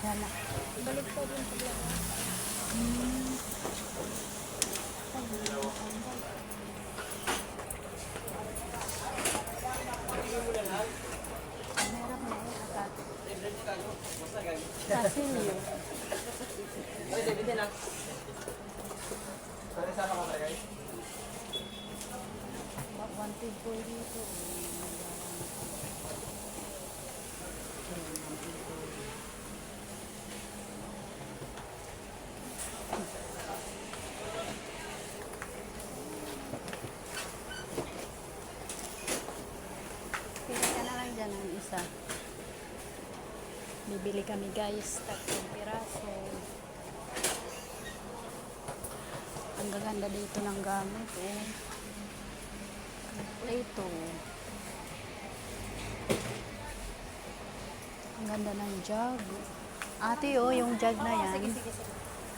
Na. Balik po din sa vlog. Hmm. Meron na eh, akat. Kasilyo. Wanted po dito. Pili ka na lang dyan ng isa. Bibili kami guys, tatlong piraso. Ang gaganda dito ng gamit eh. Ito. Ang ganda ng jug. Ate oh, yung jug na yan.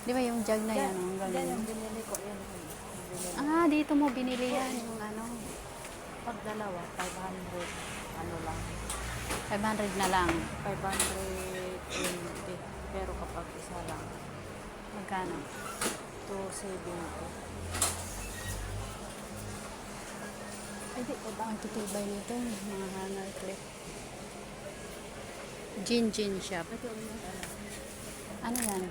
Di ba yung jug na yan? Ang Yan galing. yung binili ko. Yan binili. Ah, dito mo binili yan. Yung ano. Pag dalawa, 500. Ano lang. 500 na lang. 520. Pero kapag isa lang, Magkano? 270. Pwede ko ba ang tutubay nito? Mga hanger clip. Gin Gin yung ano. Ano yan?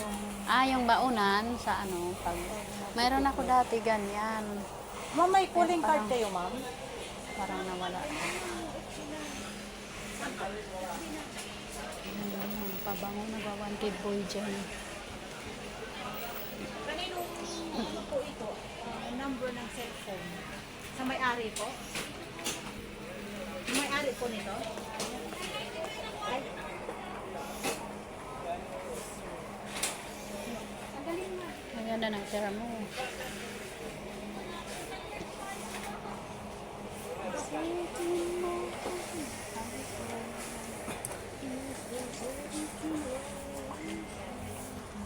Yung, Ah, yung baunan sa ano. Pag... Mayroon ako dati ganyan. ma'am, may calling card kayo, ma'am? Parang nawala. Hmm, pabango nagawanted boy dyan. Kaninong ano po ito? Ah, number ng cellphone. Sa may-ari po? Yung may-ari po nito? Ay. Ang galing nga. Ang ganda ng tira mo.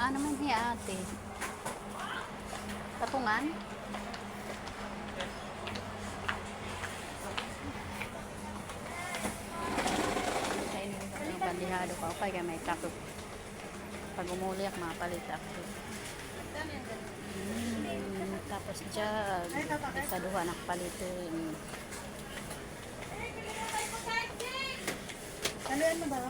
Ano man hiya ate? Tapungan? Ko bandihado pa. Okay, kaya may takot. Pag umuliak, mapalit ako. Mm, tapos jug. Isa duha nakapalitin. Ano yan ba?